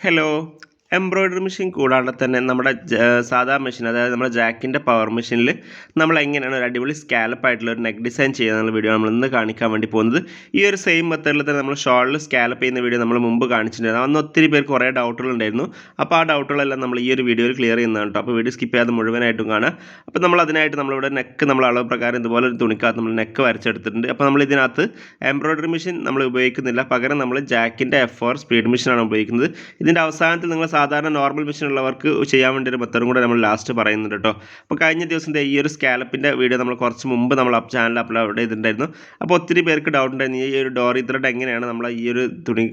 Hello. Embroidery machine കൂടാണ്ട് തന്നെ നമ്മുടെ സാധാ മെഷീൻ അതായത് നമ്മുടെ ജാക്കിന്റെ പവർ മെഷീനിൽ നമ്മൾ എങ്ങനെയാണ് ഒരു അടിപൊളി സ്കാലപ്പ് ആയിട്ടുള്ള ഒരു നെക്ക് ഡിസൈൻ ചെയ്യുന്ന വീഡിയോ നമ്മൾ ഇന്ന് കാണിക്കാൻ വേണ്ടി പോകുന്നത്. ഈ ഒരു സെയിം മെത്തേഡിൽ തന്നെ നമ്മൾ ഷോളിൽ സ്കാലപ്പ് ചെയ്യുന്ന വീഡിയോ നമ്മൾ മുമ്പ് കാണിച്ചിട്ടുണ്ടായിരുന്നു. അന്ന് ഒത്തിരി പേർക്ക് കുറേ ഡൗട്ടുകളുണ്ടായിരുന്നു അപ്പോൾ ആ ഡൗട്ടുകളെല്ലാം നമ്മൾ ഈ ഒരു വീഡിയോയിൽ ക്ലിയർ ചെയ്യുന്നതാണ് കേട്ടോ അപ്പോൾ വീഡിയോ സ്കിപ്പ് ചെയ്യാതെ മുഴുവനായിട്ടും കാണാം അപ്പോൾ നമ്മൾ അതിനായിട്ട് നമ്മളിവിടെ നെക്ക് നമ്മൾ അളവ് പ്രകാരം ഇതുപോലെ ഒരു തുണിക്കകത്ത് നമ്മൾ നെക്ക് വരച്ചെടുത്തിട്ടുണ്ട്. അപ്പോൾ നമ്മൾ ഇതിനകത്ത് എംബ്രോയ്ഡറി മെഷീൻ നമ്മൾ ഉപയോഗിക്കുന്നില്ല. പകരം നമ്മൾ ജാക്കിന്റെ എഫ് ഫോർ സ്പീഡ് മെഷീനാണ് ഉപയോഗിക്കുന്നത്. ഇതിന്റെ അവസാനത്തിൽ നിങ്ങൾ സാധാരണ നോർമൽ മെഷീൻ ഉള്ളവർക്ക് ചെയ്യാൻ വേണ്ടി ഒരു മെത്തഡും കൂടെ നമ്മൾ ലാസ്റ്റ് പറയുന്നുണ്ട് കേട്ടോ. അപ്പോൾ കഴിഞ്ഞ ദിവസം ഈ ഒരു സ്കാലപ്പിന്റെ വീഡിയോ നമ്മൾ കുറച്ച് മുമ്പ് നമ്മൾ ചാനൽ അപ്ലോഡ് ചെയ്തിട്ടുണ്ടായിരുന്നു. അപ്പോൾ ഒത്തിരി പേർക്ക് ഡൗട്ട് ഉണ്ടായിരുന്നു. ഈ ഒരു ഡോറി ത്രെഡ് എങ്ങനെയാണ് നമ്മൾ ഈ ഒരു തുണി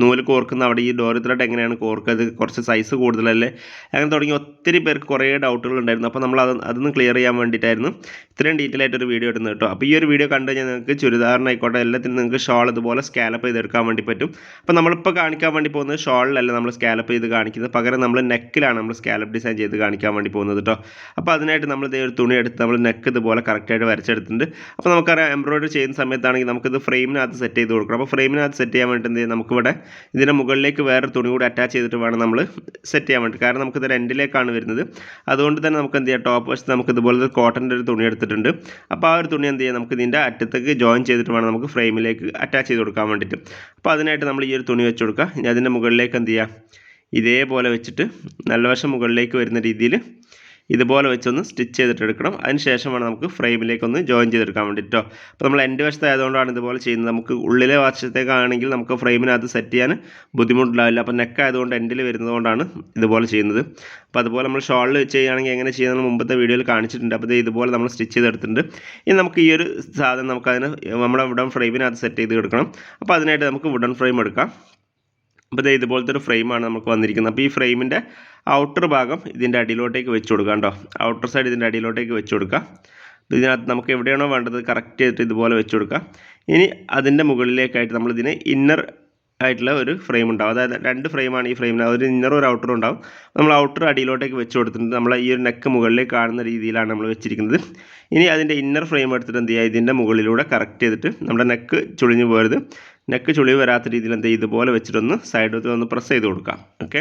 നൂൽ കോർക്കുന്ന അവിടെ ഈ ഡോറി ത്രെഡ് എങ്ങനെയാണ് കോർക്കുക അത് കുറച്ച് സൈസ് കൂടുതലല്ലേ? അങ്ങനെ തുടങ്ങി ഒത്തിരി പേർക്ക് കുറേ ഡൗട്ടുകൾ ഉണ്ടായിരുന്നു. അപ്പോൾ നമ്മൾ അത് അതൊന്ന് ക്ലിയർ ചെയ്യാൻ വേണ്ടിയിട്ടായിരുന്നു. ഇത്രയും ഡീറ്റെയിൽ ആയിട്ട് ഒരു വീഡിയോ ഇടുന്നത് കേട്ടോ. അപ്പോൾ ഈ ഒരു വീഡിയോ കണ്ടു കഴിഞ്ഞാൽ നിങ്ങൾക്ക് ചുരിദാറിനായിക്കോട്ടെ എല്ലാത്തിനും നിങ്ങൾക്ക് ഷോൾ ഇതുപോലെ സ്കാലപ്പ് ചെയ്തെടുക്കാൻ വേണ്ടി പറ്റും. അപ്പോൾ നമ്മളിപ്പോൾ കാണിക്കാൻ വേണ്ടി പോകുന്നത് ഷോളിലല്ല നമ്മൾ സ്കാലപ്പ് ചെയ്ത് കാണിക്കുന്നത്. പകരം നമ്മൾ നെക്കിലാണ് നമ്മൾ സ്കാലപ്പ് ഡിസൈൻ ചെയ്ത് കാണിക്കാൻ വേണ്ടി പോകുന്നത് കേട്ടോ അപ്പോൾ അതിനായിട്ട് നമ്മൾ ഇതേ ഒരു തുണി എടുത്ത് നമ്മൾ നെക്ക് ഇതുപോലെ കറക്റ്റായിട്ട് വരച്ചെടുത്തിട്ടുണ്ട്. അപ്പോൾ നമുക്കറിയാം എംബ്രോയിഡറി ചെയ്യുന്ന സമയത്താണെങ്കിൽ നമുക്കിത് ഫ്രെയിമിനകത്ത് സെറ്റ് ചെയ്ത് കൊടുക്കണം. അപ്പോൾ ഫ്രെയിമിനകത്ത് സെറ്റ് ചെയ്യാൻ വേണ്ടി നമുക്കിവിടെ ഇതിന്റെ മുകളിലേക്ക് വേറൊരു തുണി കൂടി അറ്റാച്ച് ചെയ്തിട്ട് വേണം നമ്മൾ സെറ്റ് ചെയ്യാൻ വേണ്ടി കാരണം നമുക്കിത് രണ്ടിലേക്കാണ് വരുന്നത്. അതുകൊണ്ട് തന്നെ നമുക്ക് എന്ത് ചെയ്യാം? ടോപ്പ് വശത്ത് നമുക്ക് ഇതുപോലെ കോട്ടന്റെ ഒരു തുണി എടുത്തിട്ടുണ്ട്. അപ്പോൾ ആ ഒരു തുണി എന്ത് ചെയ്യാം? നമുക്ക് ഇതിന്റെ അറ്റത്തേക്ക് ജോയിൻ ചെയ്തിട്ട് വേണം നമുക്ക് ഫ്രെയിമിലേക്ക് അറ്റാച്ച് ചെയ്ത് കൊടുക്കാൻ വേണ്ടിയിട്ട്. അപ്പോൾ അതിനായിട്ട് നമ്മൾ ഈ ഒരു തുണി വെച്ച് കൊടുക്കുക. ഇനി അതിന്റെ മുകളിലേക്ക് എന്ത് ചെയ്യുക ഇതേപോലെ വെച്ചിട്ട് നല്ല വശം മുകളിലേക്ക് വരുന്ന രീതിയിൽ ഇതുപോലെ വെച്ചൊന്ന് സ്റ്റിച്ച് ചെയ്തിട്ട് എടുക്കണം. അതിന് ശേഷമാണ് നമുക്ക് ഫ്രെയിമിലേക്കൊന്ന് ജോയിൻ ചെയ്തെടുക്കാൻ വേണ്ടിയിട്ടോ. അപ്പോൾ നമ്മൾ എന്റെ വശത്തായതുകൊണ്ടാണ് ഇതുപോലെ ചെയ്യുന്നത്. നമുക്ക് ഉള്ളിലെ വശത്തേക്കാണെങ്കിൽ നമുക്ക് ഫ്രെയിമിനകത്ത് സെറ്റ് ചെയ്യാൻ ബുദ്ധിമുട്ടുണ്ടാവില്ല. അപ്പോൾ നെക്ക് ആയതുകൊണ്ട് എൻഡിൽ വരുന്നതുകൊണ്ടാണ് ഇതുപോലെ ചെയ്യുന്നത്. അപ്പോൾ അതുപോലെ നമ്മൾ ഷോളിൽ ചെയ്യുകയാണെങ്കിൽ എങ്ങനെ ചെയ്യുന്നത് മുമ്പത്തെ വീഡിയോയിൽ കാണിച്ചിട്ടുണ്ട്. അപ്പോൾ ഇത് ഇതുപോലെ നമ്മൾ സ്റ്റിച്ച് ചെയ്തെടുത്തിട്ടുണ്ട്. ഇനി നമുക്ക് ഈ ഒരു സാധനം നമുക്കതിന് നമ്മുടെ വുഡൻ ഫ്രെയിമിനകത്ത് സെറ്റ് ചെയ്ത് കൊടുക്കണം അപ്പോൾ അതിനായിട്ട് നമുക്ക് വുഡൻ ഫ്രെയിം എടുക്കാം. അപ്പോൾ ദേ ഇതുപോലത്തെ ഒരു ഫ്രെയിമാണ് നമുക്ക് വന്നിരിക്കുന്നത്. അപ്പോൾ ഈ ഫ്രെയിമിന്റെ ഔട്ടർ ഭാഗം ഇതിന്റെ അടിയിലോട്ടേക്ക് വെച്ച് കൊടുക്കാം കേട്ടോ. ഔട്ടർ സൈഡ് ഇതിന്റെ അടിയിലോട്ടേക്ക് വെച്ച് കൊടുക്കാം. അപ്പോൾ ഇതിനകത്ത് നമുക്ക് എവിടെയാണോ വേണ്ടത് കറക്റ്റ് ചെയ്തിട്ട് ഇതുപോലെ വെച്ച് കൊടുക്കാം. ഇനി അതിന്റെ മുകളിലേക്കായിട്ട് നമ്മളിതിന് ഇന്നർ ആയിട്ടുള്ള ഒരു ഫ്രെയിം ഉണ്ടാവും. അതായത് രണ്ട് ഫ്രെയിമാണ് ഈ ഫ്രെയിമിന് ഒരു ഇന്നറും ഒരു ഔട്ടറും ഉണ്ടാവും. നമ്മൾ ഔട്ടർ അടിയിലോട്ടേക്ക് വെച്ച് കൊടുത്തിട്ടുണ്ട്. നമ്മൾ ഈ ഒരു നെക്ക് മുകളിലേക്ക് കാണുന്ന രീതിയിലാണ് നമ്മൾ വെച്ചിരിക്കുന്നത്. ഇനി അതിന്റെ ഇന്നർ ഫ്രെയിം എടുത്തിട്ട് എന്ത് ചെയ്യുക? ഇതിന്റെ മുകളിലൂടെ കറക്റ്റ് ചെയ്തിട്ട് നമ്മുടെ നെക്ക് ചുളിഞ്ഞു പോരുത്. നെക്ക് ചുളിവ് വരാത്ത രീതിയിൽ എന്ത് ഇതുപോലെ വെച്ചിട്ടൊന്ന് സൈഡിൽ ഒന്ന് പ്രസ് ചെയ്ത് കൊടുക്കാം. ഓക്കെ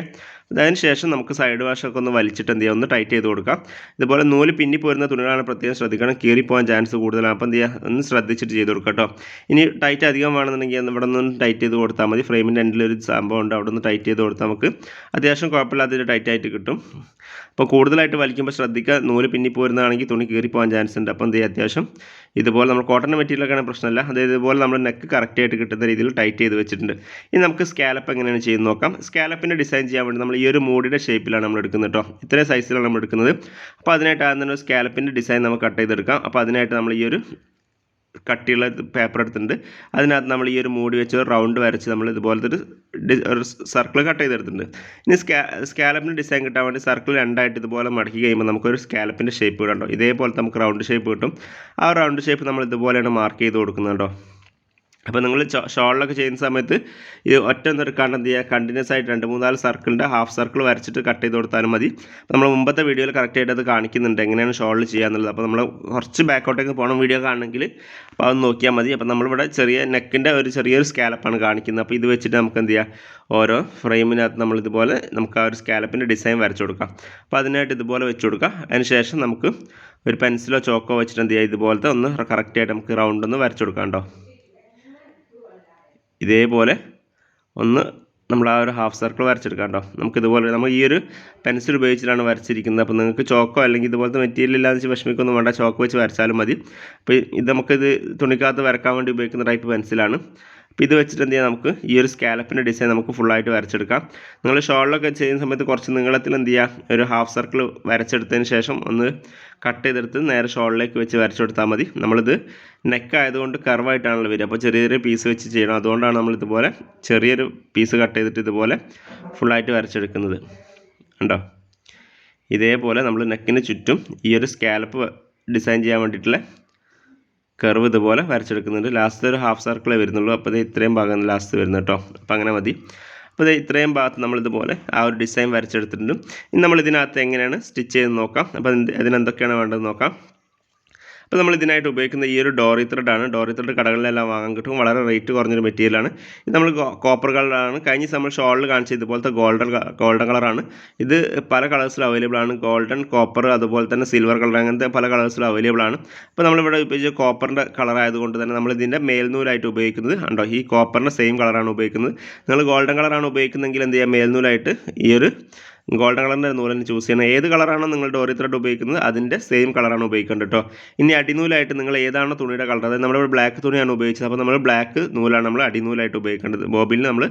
അതിന് ശേഷം നമുക്ക് സൈഡ് വാഷൊക്കെ ഒന്ന് വലിച്ചിട്ട് എന്ത് ചെയ്യുക ഒന്ന് ടൈറ്റ് ചെയ്ത് കൊടുക്കാം. ഇതുപോലെ നൂൽ പിന്നി പോരുന്ന തുണികളാണ് പ്രത്യേകം ശ്രദ്ധിക്കണം. കീറിപ്പോകാൻ ചാൻസ് കൂടുതലാണ്. അപ്പം എന്ത് ചെയ്യുക? ഒന്ന് ശ്രദ്ധിച്ചിട്ട് ചെയ്ത് കൊടുക്കാം കേട്ടോ. ഇനി ടൈറ്റ് അധികം വേണമെന്നുണ്ടെങ്കിൽ ഇവിടെ നിന്ന് ടൈറ്റ് ചെയ്ത് കൊടുത്താൽ മതി. ഫ്രെയിമിന്റെ എൻഡിൽ ഒരു സംഭവം ഉണ്ട്. അവിടെ നിന്ന് ടൈറ്റ് ചെയ്ത് കൊടുത്താൽ നമുക്ക് അത്യാവശ്യം കുഴപ്പമില്ലാത്ത ടൈറ്റ് ആയിട്ട് കിട്ടും. അപ്പോൾ കൂടുതലായിട്ട് വലിക്കുമ്പോൾ ശ്രദ്ധിക്കുക. നൂൽ പിന്നി പോരുന്നതാണെങ്കിൽ തുണി കീറിപ്പോകാൻ ചാൻസ് ഉണ്ട്. അപ്പം എന്ത് ചെയ്യുക? അത്യാവശ്യം ഇതുപോലെ നമ്മൾ കോട്ടൺ മെറ്റീരിയലൊക്കെയാണ് പ്രശ്നമല്ല. അതായത് ഇതുപോലെ നമ്മൾ നെക്ക് കറക്റ്റ് ആയിട്ട് കിട്ടുന്ന രീതിയിൽ ടൈറ്റ് ചെയ്ത് വെച്ചിട്ടുണ്ട്. ഇനി നമുക്ക് സ്കാലപ്പ് എങ്ങനെയാണ് ചെയ്യുന്നത് നോക്കാം. സ്കാലപ്പിന്റെ ഡിസൈൻ ചെയ്യാൻ വേണ്ടി നമ്മൾ ഈ ഒരു മൂടിന്റെ ഷേപ്പിലാണ് നമ്മൾ എടുക്കുന്നത് കേട്ടോ ഇത്രയും സൈസിലാണ് നമ്മൾ എടുക്കുന്നത് അപ്പോൾ അതിനായിട്ട് ആദ്യം തന്നെ ഒരു സ്കാലപ്പിന്റെ ഡിസൈൻ നമുക്ക് കട്ട് ചെയ്തെടുക്കാം. അപ്പോൾ അതിനായിട്ട് നമ്മൾ ഈ ഒരു കട്ടിയുള്ള പേപ്പർ എടുത്തിട്ടുണ്ട്. അതിനകത്ത് നമ്മൾ ഈ ഒരു മൂടി വെച്ച് റൗണ്ട് വരച്ച് നമ്മൾ ഇതുപോലത്തെ ഒരു സർക്കിൾ കട്ട് ചെയ്തെടുത്തിട്ടുണ്ട്. ഇനി സ്കാ സ്കാലപ്പിന്റെ ഡിസൈൻ കിട്ടാൻ വേണ്ടി സർക്കിൾ രണ്ടായിട്ട് ഇതുപോലെ മടക്കി കഴിയുമ്പോൾ നമുക്കൊരു സ്കാലപ്പിന്റെ ഷേപ്പ് കിട്ടും ഇതേപോലെ നമുക്ക് റൗണ്ട് ഷേപ്പ് കിട്ടും. ആ റൗണ്ട് ഷേപ്പ് നമ്മൾ ഇതുപോലെയാണ് മാർക്ക് ചെയ്ത് കൊടുക്കുന്നത് കേട്ടോ അപ്പോൾ നിങ്ങൾ ഷോളിലൊക്കെ ചെയ്യുന്ന സമയത്ത് ഇത് ഒറ്റ നിറക്കാണ്ട് എന്ത് ചെയ്യുക? കണ്ടിന്യൂസ് ആയിട്ട് രണ്ട് മൂന്നാൽ സർക്കിളിന്റെ ഹാഫ് സർക്കിൾ വരച്ചിട്ട് കട്ട് ചെയ്ത് കൊടുത്താലും മതി. നമ്മൾ മുമ്പത്തെ വീഡിയോയിൽ കറക്റ്റ് ആയിട്ട് അത് കാണിക്കുന്നുണ്ട്. എങ്ങനെയാണ് ഷോളിൽ ചെയ്യാന്നുള്ളത് അപ്പോൾ നമ്മൾ കുറച്ച് ബാക്കോട്ടേക്ക് പോകണം വീഡിയോ കാണണമെങ്കിൽ അപ്പോൾ അത് നോക്കിയാൽ മതി. അപ്പോൾ നമ്മളിവിടെ ചെറിയ നെക്കിന്റെ ഒരു ചെറിയൊരു സ്കാലപ്പാണ് കാണിക്കുന്നത്. അപ്പോൾ ഇത് വെച്ചിട്ട് നമുക്ക് എന്ത് ചെയ്യാം? ഓരോ ഫ്രെയിമിനകത്ത് നമ്മൾ ഇതുപോലെ നമുക്ക് ആ ഒരു സ്കാലപ്പിന്റെ ഡിസൈൻ വരച്ചു കൊടുക്കാം. അപ്പോൾ അതിനായിട്ട് ഇതുപോലെ വെച്ച് കൊടുക്കാം. അതിന് ശേഷം നമുക്ക് ഒരു പെൻസിലോ ചോക്കോ വെച്ചിട്ട് എന്ത് ചെയ്യുക ഇതുപോലത്തെ ഒന്ന് കറക്റ്റായിട്ട് നമുക്ക് റൗണ്ട് ഒന്ന് വരച്ചു കൊടുക്കാം കേട്ടോ. ഇതേപോലെ ഒന്ന് നമ്മൾ ആ ഒരു ഹാഫ് സർക്കിൾ വരച്ചെടുക്കാം കേട്ടോ നമുക്ക് ഇതുപോലെ നമ്മൾ ഈ ഒരു പെൻസിൽ ഉപയോഗിച്ചിട്ടാണ് വരച്ചിരിക്കുന്നത്. അപ്പോൾ നിങ്ങൾക്ക് ചോക്കോ അല്ലെങ്കിൽ ഇതുപോലത്തെ മെറ്റീരിയൽ ഇല്ലാതെ വെച്ച് വിഷമിക്കൊന്നും വേണ്ട. ചോക്ക് വെച്ച് വരച്ചാലും മതി. അപ്പോൾ ഇത് നമുക്കിത് തുണിക്കകത്ത് വരക്കാൻ വേണ്ടി ഉപയോഗിക്കുന്ന ടൈപ്പ് പെൻസിലാണ് അപ്പോൾ ഇത് വെച്ചിട്ട് എന്ത് ചെയ്യാം നമുക്ക് ഈ ഒരു സ്കാലപ്പിന്റെ ഡിസൈൻ നമുക്ക് ഫുള്ളായിട്ട് വരച്ചെടുക്കാം. നിങ്ങൾ ഷോളിലൊക്കെ ചെയ്യുന്ന സമയത്ത് കുറച്ച് നീളത്തിൽ എന്ത് ചെയ്യുക ഒരു ഹാഫ് സർക്കിൾ വരച്ചെടുത്തതിന് ശേഷം ഒന്ന് കട്ട് ചെയ്തെടുത്ത് നേരെ ഷോളിലേക്ക് വെച്ച് വരച്ചെടുത്താൽ മതി. നമ്മളിത് നെക്ക് ആയതുകൊണ്ട് കർവായിട്ടാണല്ലോ വരിക. അപ്പോൾ ചെറിയ ചെറിയ പീസ് വെച്ച് ചെയ്യണം. അതുകൊണ്ടാണ് നമ്മൾ ഇതുപോലെ ചെറിയൊരു പീസ് കട്ട് ചെയ്തിട്ട് ഇതുപോലെ ഫുള്ളായിട്ട് വരച്ചെടുക്കുന്നത്. ഉണ്ടോ ഇതേപോലെ നമ്മൾ നെക്കിന് ചുറ്റും ഈ ഒരു സ്കാലപ്പ് ഡിസൈൻ ചെയ്യാൻ വേണ്ടിയിട്ടുള്ള കർവ് ഇതുപോലെ വരച്ചെടുക്കുന്നുണ്ട്. ലാസ്റ്റ് ഒരു ഹാഫ് സർക്കിളേ വരുന്നുള്ളൂ. അപ്പോൾ ഇത് ഇത്രയും ഭാഗം ലാസ്റ്റ് വരുന്നത് കേട്ടോ അപ്പോൾ അങ്ങനെ മതി. അപ്പോൾ ഇത് ഇത്രയും ഭാഗത്ത് നമ്മളിതുപോലെ ആ ഒരു ഡിസൈൻ വരച്ചെടുത്തിട്ടുണ്ട്. ഇനി നമ്മൾ ഇതിനകത്ത് എങ്ങനെയാണ് സ്റ്റിച്ച് ചെയ്ത് നോക്കാം. അപ്പോൾ അതിന് എന്തൊക്കെയാണ് വേണ്ടത് നോക്കാം. അപ്പോൾ നമ്മൾ ഇതിനായിട്ട് ഉപയോഗിക്കുന്ന ഈ ഒരു ഡോറി ത്രെഡ് ആണ്. ഡോറി ത്രെഡ് കടകളിലെല്ലാം വാങ്ങാൻ കിട്ടും. വളരെ റേറ്റ് കുറഞ്ഞൊരു മെറ്റീരിയലാണ് ഇത് നമ്മൾ കോപ്പർ കളറാണ് കഴിഞ്ഞ നമ്മൾ ഷോളിൽ കാണിച്ച ഇതുപോലത്തെ ഗോൾഡൻ ഗോൾഡൻ കളറാണ് ഇത് പല കളേഴ്സിൽ അവൈലബിൾ ആണ്. ഗോൾഡൻ കോപ്പർ അതുപോലെ തന്നെ സിൽവർ കളർ അങ്ങനത്തെ പല കളേഴ്സിൽ അവൈലബിൾ ആണ്. അപ്പോൾ നമ്മളിവിടെ ഉപയോഗിച്ച കോപ്പറിന്റെ കളർ ആയതുകൊണ്ട് തന്നെ നമ്മൾ ഇതിന്റെ മേൽനൂലായിട്ട് ഉപയോഗിക്കുന്നത് ഉണ്ടോ ഈ കോപ്പറിന്റെ സെയിം കളറാണ് ഉപയോഗിക്കുന്നത്. നിങ്ങൾ ഗോൾഡൻ കളറാണ് ഉപയോഗിക്കുന്നതെങ്കിൽ എന്ത് ചെയ്യുക മേൽനൂലായിട്ട് ഈ ഒരു ഗോൾഡൻ കളറിന്റെ നൂൽ തന്നെ ചൂസ് ചെയ്യണം ഏത് കളറാണോ നിങ്ങൾ ഡോറി ത്രെഡ് ഉപയോഗിക്കുന്നത് അതിന്റെ സെയിം കളറാണ് ഉപയോഗിക്കേണ്ടത് കേട്ടോ ഇനി അടിനൂലായിട്ട് നിങ്ങൾ ഏതാണോ തുണിയുടെ കളർ അതായത് നമ്മുടെ ബ്ലാക്ക് തുണിയാണ് ഉപയോഗിച്ചത് അപ്പോൾ നമ്മൾ ബ്ലാക്ക് നൂലാണ് നമ്മൾ അടിനൂലായിട്ട് ഉപയോഗിക്കേണ്ടത്. ബോബിൽ നമ്മൾ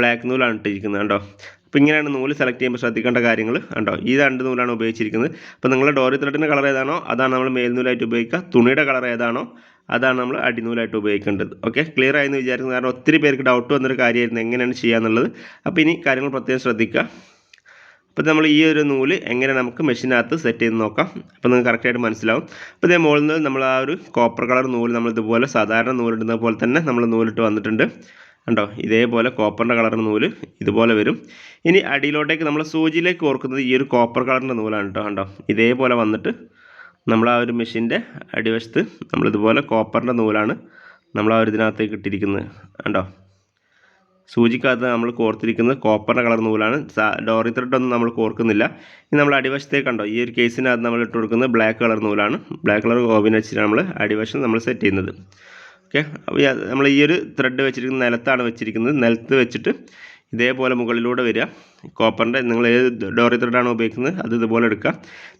ബ്ലാക്ക് നൂലാണ് ഇട്ടിരിക്കുന്നത് കേട്ടോ അപ്പോൾ ഇങ്ങനെയാണ് നൂൽ സെലക്ട് ചെയ്യുമ്പോൾ ശ്രദ്ധിക്കേണ്ട കാര്യങ്ങൾ ഉണ്ടോ ഈ രണ്ട് നൂലാണ് ഉപയോഗിച്ചിരിക്കുന്നത്. അപ്പോൾ നിങ്ങൾ ഡോറി ത്രെഡിന്റെ കളർ ഏതാണോ അതാണ് നമ്മൾ മേൽനൂലായിട്ട് ഉപയോഗിക്കുക. തുണിയുടെ കളർ ഏതാണോ അതാണ് നമ്മൾ അടിനൂലായിട്ട് ഉപയോഗിക്കേണ്ടത്. ഓക്കെ ക്ലിയർ ആയെന്ന് വിചാരിക്കുന്നു കാരണം ഒത്തിരി പേർക്ക് ഡൗട്ട് വന്നൊരു കാര്യമായിരുന്നു എങ്ങനെയാണ് ചെയ്യാന്നുള്ളത്. അപ്പോൾ ഇനി കാര്യങ്ങൾ പ്രത്യേകം ശ്രദ്ധിക്കുക. അപ്പോൾ നമ്മൾ ഈ ഒരു നൂൽ എങ്ങനെ നമുക്ക് മെഷീനകത്ത് സെറ്റ് ചെയ്ത് നോക്കാം. അപ്പോൾ നിങ്ങൾക്ക് കറക്റ്റായിട്ട് മനസ്സിലാവും. അപ്പോൾ ഇതേ മുകളിൽ നിന്ന് നമ്മൾ ആ ഒരു കോപ്പർ കളർ നൂൽ നമ്മൾ ഇതുപോലെ സാധാരണ നൂലിടുന്ന പോലെ തന്നെ നമ്മൾ നൂലിട്ട് വന്നിട്ടുണ്ട്. കണ്ടോ? ഇതേപോലെ കോപ്പറിന്റെ കളർ നൂൽ ഇതുപോലെ വരും. ഇനി അടിയിലോട്ടേക്ക് നമ്മൾ സൂചിയിലേക്ക് ഓർക്കുന്നത് ഈ ഒരു കോപ്പർ കളറിന്റെ നൂലാണ് കേട്ടോ കണ്ടോ? ഇതേപോലെ വന്നിട്ട് നമ്മൾ ആ ഒരു മെഷീന്റെ അടിവശത്ത് നമ്മളിതുപോലെ കോപ്പറിന്റെ നൂലാണ് നമ്മൾ ആ ഒരു ഇതിനകത്തേക്ക് ഇട്ടിരിക്കുന്നത്. കണ്ടോ? സൂചിക്കകത്ത് നമ്മൾ കോർത്തിരിക്കുന്നത് കോപ്പറിന്റെ കളർ നൂലാണ്. ഡോറി ത്രെഡൊന്നും നമ്മൾ കോർക്കുന്നില്ല. ഇനി നമ്മൾ അടിവശത്തേക്ക് കണ്ടോ ഈ ഒരു കേസിനകത്ത് നമ്മൾ ഇട്ട് കൊടുക്കുന്നത് ബ്ലാക്ക് കളർ നൂലാണ്. ബ്ലാക്ക് കളർ ഓവിൻ വെച്ചിട്ട് നമ്മൾ അടിവശം നമ്മൾ സെറ്റ് ചെയ്യുന്നത്. ഓക്കെ അപ്പോൾ നമ്മൾ ഈ ഒരു ത്രെഡ് വെച്ചിരിക്കുന്ന നിലത്താണ് വെച്ചിരിക്കുന്നത്. നിലത്ത് വെച്ചിട്ട് ഇതേപോലെ മുകളിലൂടെ വരിക. കോപ്പറിന്റെ നിങ്ങൾ ഏത് ഡോറി ത്രെഡാണ് ഉപയോഗിക്കുന്നത് അത് ഇതുപോലെ എടുക്കുക.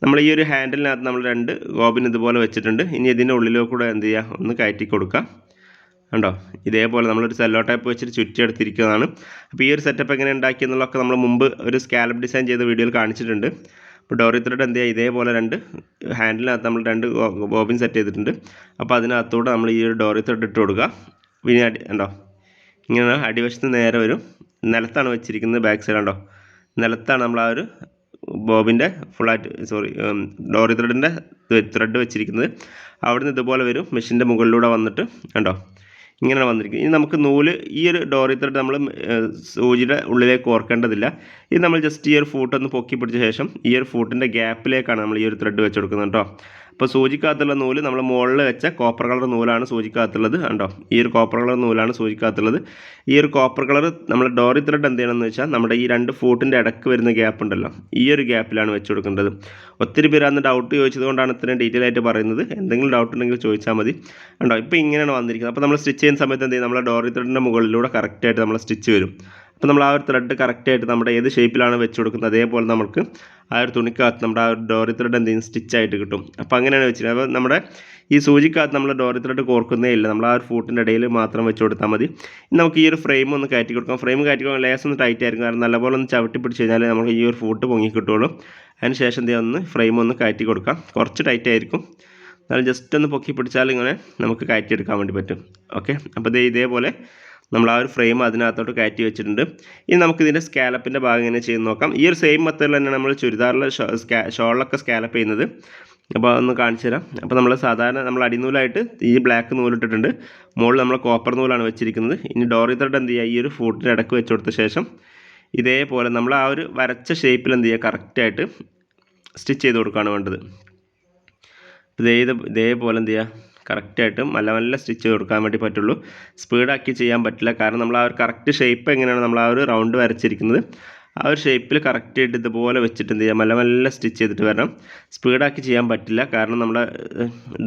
നമ്മൾ ഈ ഒരു ഹാൻഡിലിനകത്ത് നമ്മൾ രണ്ട് ഗോബിൻ ഇതുപോലെ വെച്ചിട്ടുണ്ട്. ഇനി ഇതിന്റെ ഉള്ളിലേക്കൂടെ എന്ത് ചെയ്യുക? ഒന്ന് കയറ്റി കൊടുക്കുക. കണ്ടോ? ഇതേപോലെ നമ്മളൊരു സെല്ലോ ടൈപ്പ് വെച്ചിട്ട് ചുറ്റിയെടുത്തിരിക്കുന്നതാണ് അപ്പോൾ ഈ ഒരു സെറ്റപ്പ് എങ്ങനെ ഉണ്ടാക്കിയെന്നുള്ളതൊക്കെ നമ്മൾ മുമ്പ് ഒരു സ്കാലപ്പ് ഡിസൈൻ ചെയ്ത വീഡിയോയിൽ കാണിച്ചിട്ടുണ്ട്. അപ്പോൾ ഡോറി ത്രെഡ് എന്ത് ചെയ്യുക ഇതേപോലെ രണ്ട് ഹാൻഡിലിനകത്ത് നമ്മൾ രണ്ട് ബോബിൻ സെറ്റ് ചെയ്തിട്ടുണ്ട്. അപ്പോൾ അതിനകത്തൂടെ നമ്മൾ ഈ ഒരു ഡോറി ത്രെഡ് ഇട്ട് കൊടുക്കുക. പിന്നെ അടി ഉണ്ടോ ഇങ്ങനെ അടിവശത്ത് നേരെ വരും നിലത്താണ് വെച്ചിരിക്കുന്നത് ബാക്ക് സൈഡ് ഉണ്ടോ നിലത്താണ് നമ്മൾ ആ ഒരു ബോബിന്റെ ഫുള്ളായിട്ട് സോറി ഡോറി ത്രെഡിന്റെ ത്രെഡ് വെച്ചിരിക്കുന്നത്. അവിടുന്ന് ഇതുപോലെ വരും. മെഷീന്റെ മുകളിലൂടെ വന്നിട്ട് കണ്ടോ? ഇങ്ങനെയാണ് വന്നിരിക്കുന്നത് ഇനി നമുക്ക് നൂൽ ഈ ഒരു ഡോറി ത്രെഡ് നമ്മൾ സൂചിയുടെ ഉള്ളിലേക്ക് ഓർക്കേണ്ടതില്ല. ഇത് നമ്മൾ ജസ്റ്റ് ഈ ഒരു ഫൂട്ടൊന്ന് പൊക്കി പിടിച്ച ശേഷം ഈ ഒരു ഫൂട്ടിന്റെ ഗ്യാപ്പിലേക്കാണ് നമ്മൾ ഈ ഒരു ത്രെഡ് വെച്ച് കൊടുക്കുന്നത് കേട്ടോ അപ്പോൾ സൂചിക്കകത്തുള്ള നൂൽ നമ്മൾ മുകളിൽ വെച്ച കോപ്പർ കളർ നൂലാണ് സൂചിക്കകത്തുള്ളത് കണ്ടോ? ഈ ഒരു കോപ്പർ കളർ നൂലാണ് സൂചിക്കകത്തുള്ളത് ഈ ഒരു കോപ്പർ കളർ നമ്മൾ ഡോറി ത്രെഡ് എന്ത് ചെയ്യണമെന്ന് വെച്ചാൽ നമ്മുടെ ഈ രണ്ട് ഫൂട്ടിന്റെ ഇടയ്ക്ക് വരുന്ന ഗ്യാപ്പ് ഉണ്ടല്ലോ ഈ ഒരു ഗ്യാപ്പിലാണ് വെച്ച് കൊടുക്കേണ്ടത്. ഒത്തിരി പേര് അന്ന് ഡൗട്ട് ചോദിച്ചത് കൊണ്ടാണ് ഇത്രയും ഡീറ്റെയിൽ ആയിട്ട് പറയുന്നത്. എന്തെങ്കിലും ഡൗട്ട് ഉണ്ടെങ്കിൽ ചോദിച്ചാൽ മതി. കണ്ടോ? ഇപ്പോൾ ഇങ്ങനെയാണ് വന്നിരിക്കുന്നത്. അപ്പോൾ നമ്മൾ സ്റ്റിച്ച് ചെയ്യുന്ന സമയത്ത് എന്ത് ചെയ്യും നമ്മളെ ഡോറി ത്രെഡിന്റെ മുകളിലൂടെ കറക്റ്റായിട്ട് നമ്മൾ സ്റ്റിച്ച് വരും. അപ്പോൾ നമ്മൾ ആ ഒരു ത്രെഡ് കറക്റ്റായിട്ട് നമ്മുടെ ഏത് ഷേപ്പിലാണ് വെച്ച് കൊടുക്കുന്നത് അതേപോലെ നമുക്ക് ആ ഒരു തുണിക്കകത്ത് നമ്മുടെ ആ ഒരു ഡോറി ത്രെഡ് എന്തെങ്കിലും സ്റ്റിച്ചായിട്ട് കിട്ടും. അപ്പോൾ അങ്ങനെയാണ് വെച്ചിരിക്കുന്നത് അപ്പോൾ നമ്മുടെ ഈ സൂചിക്കകത്ത് നമ്മൾ ഡോറി ത്രെഡ് കോർക്കുന്നേ ഇല്ല. നമ്മൾ ആ ഒരു ഫൂട്ടിന്റെ ഇടയിൽ മാത്രം വെച്ച് കൊടുത്താൽ മതി. നമുക്ക് ഈ ഒരു ഫ്രെയിം ഒന്ന് കയറ്റി കൊടുക്കാം. ഫ്രെയിം കയറ്റി കൊടുക്കാൻ ലേസ് ഒന്ന് ടൈറ്റ് ആയിരിക്കും. കാരണം നല്ലപോലെ ഒന്ന് ചവിട്ടി പിടിച്ച് കഴിഞ്ഞാൽ നമുക്ക് ഈ ഒരു ഫൂട്ട് പൊങ്ങി കിട്ടുള്ളൂ. അതിന് ശേഷം എന്ത് ഒന്ന് ഫ്രെയിം ഒന്ന് കയറ്റി കൊടുക്കാം. കുറച്ച് ടൈറ്റ് ആയിരിക്കും. എന്നാലും ജസ്റ്റ് ഒന്ന് പൊക്കി പിടിച്ചാൽ ഇങ്ങനെ നമുക്ക് കയറ്റിയെടുക്കാൻ വേണ്ടി പറ്റും. ഓക്കെ അപ്പോൾ ഇതേ ഇതേപോലെ നമ്മൾ ആ ഒരു ഫ്രെയിം അതിനകത്തോട്ട് കയറ്റി വെച്ചിട്ടുണ്ട്. ഇനി നമുക്ക് ഇതിന്റെ സ്കാലപ്പിന്റെ ഭാഗം ഇങ്ങനെ ചെയ്ത് നോക്കാം. ഈ ഒരു സെയിം മെത്തേഡിൽ തന്നെയാണ് നമ്മൾ ചുരിദാറിൽ ഷോളിലൊക്കെ സ്കാലപ്പ് ചെയ്യുന്നത്. അപ്പോൾ അതൊന്ന് കാണിച്ചു തരാം. അപ്പോൾ നമ്മൾ സാധാരണ നമ്മൾ അടിനൂലായിട്ട് ഈ ബ്ലാക്ക് നൂലിട്ടിട്ടുണ്ട്. മുകളിൽ നമ്മൾ കോപ്പർ നൂലാണ് വെച്ചിരിക്കുന്നത്. ഇനി ഡോറി ത്രെഡ് എന്ത് ചെയ്യുക? ഈ ഒരു ഫൂട്ടിന്റെ ഇടയ്ക്ക് വെച്ച് കൊടുത്ത ശേഷം ഇതേപോലെ നമ്മൾ ആ ഒരു വരച്ച ഷേപ്പിൽ എന്ത് ചെയ്യുക? കറക്റ്റായിട്ട് സ്റ്റിച്ച് ചെയ്ത് കൊടുക്കുകയാണ് വേണ്ടത്. ഇതേ ഇതേപോലെ എന്ത് ചെയ്യുക? കറക്റ്റായിട്ട് നല്ല നല്ല സ്റ്റിച്ച് കൊടുക്കാൻ വേണ്ടി പറ്റുള്ളൂ. സ്പീഡാക്കി ചെയ്യാൻ പറ്റില്ല. കാരണം നമ്മൾ ആ ഒരു കറക്റ്റ് ഷേപ്പ് എങ്ങനെയാണ് നമ്മൾ ആ ഒരു റൗണ്ട് വരച്ചിരിക്കുന്നത്. ആ ഒരു ഷേപ്പിൽ കറക്റ്റ് ആയിട്ട് ഇതുപോലെ വെച്ചിട്ട് എന്ത് ചെയ്യാം? നല്ല നല്ല സ്റ്റിച്ച് ചെയ്തിട്ട് വരണം. സ്പീഡാക്കി ചെയ്യാൻ പറ്റില്ല. കാരണം നമ്മുടെ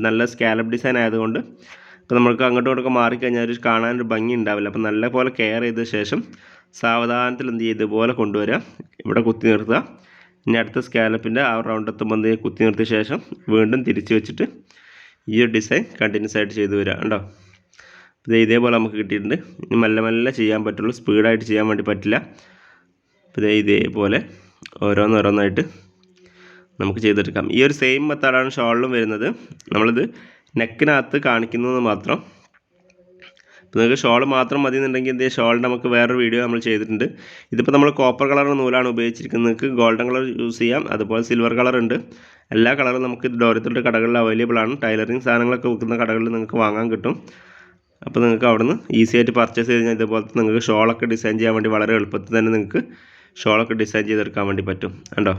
നല്ല സ്കാലപ്പ് ഡിസൈൻ ആയതുകൊണ്ട് അപ്പോൾ നമുക്ക് അങ്ങോട്ടും ഇങ്ങോട്ടൊക്കെ മാറിക്കഴിഞ്ഞാൽ ഒരു കാണാനൊരു ഭംഗി ഉണ്ടാവില്ല. അപ്പോൾ നല്ല പോലെ കെയർ ചെയ്ത ശേഷം സാവധാനത്തിൽ എന്ത് ചെയ്യുക? ഇതുപോലെ കൊണ്ടുവരിക. ഇവിടെ കുത്തി നിർത്തുക. ഇനി അടുത്ത സ്കാലപ്പിന്റെ ആ റൗണ്ട് എത്തുമ്പോൾ എന്ത് കുത്തി നിർത്തിയ ശേഷം വീണ്ടും തിരിച്ച് വെച്ചിട്ട് ഈ ഒരു ഡിസൈൻ കണ്ടിന്യൂസ് ആയിട്ട് ചെയ്തു വരിക ഉണ്ടോ ഇത് ഇതേപോലെ നമുക്ക് കിട്ടിയിട്ടുണ്ട്. ഇനി മെല്ലെ മെല്ലെ ചെയ്യാൻ പറ്റുള്ളൂ. സ്പീഡായിട്ട് ചെയ്യാൻ വേണ്ടി പറ്റില്ല. ഇത് ഇതേപോലെ ഓരോന്നോരോന്നായിട്ട് നമുക്ക് ചെയ്തെടുക്കാം. ഈ ഒരു സെയിം മെത്തേഡാണ് ഷോളിലും വരുന്നത്. നമ്മളിത് നെക്കിനകത്ത് കാണിക്കുന്നത് മാത്രം ഇപ്പോൾ നിങ്ങൾക്ക് ഷോൾ മാത്രം മതി എന്നുണ്ടെങ്കിൽ എന്തെങ്കിലും ഷോളിന്റെ നമുക്ക് വേറൊരു വീഡിയോ നമ്മൾ ചെയ്തിട്ടുണ്ട്. ഇതിപ്പോൾ നമ്മൾ കോപ്പർ കളർ നൂലാണ് ഉപയോഗിച്ചിരിക്കുന്നത്. നിങ്ങൾക്ക് ഗോൾഡൻ കളർ യൂസ് ചെയ്യാം. അതുപോലെ സിൽവർ കളർ ഉണ്ട്. എല്ലാ കളറും നമുക്ക് ഡോരത്തിന്റെ കടകളിൽ അവൈലബിൾ ആണ്. ടൈലറിങ് സാധനങ്ങളൊക്കെ വിൽക്കുന്ന കടകളിൽ നിങ്ങൾക്ക് വാങ്ങാൻ കിട്ടും. അപ്പോൾ നിങ്ങൾക്ക് അവിടുന്ന് ഈസി ആയിട്ട് പർച്ചേസ് ചെയ്ത് കഴിഞ്ഞാൽ ഇതുപോലത്തെ നിങ്ങൾക്ക് ഷോളൊക്കെ ഡിസൈൻ ചെയ്യാൻ വേണ്ടി വളരെ എളുപ്പത്തിൽ തന്നെ നിങ്ങൾക്ക് ഷോളൊക്കെ ഡിസൈൻ ചെയ്തെടുക്കാൻ വേണ്ടി പറ്റും. കണ്ടോ?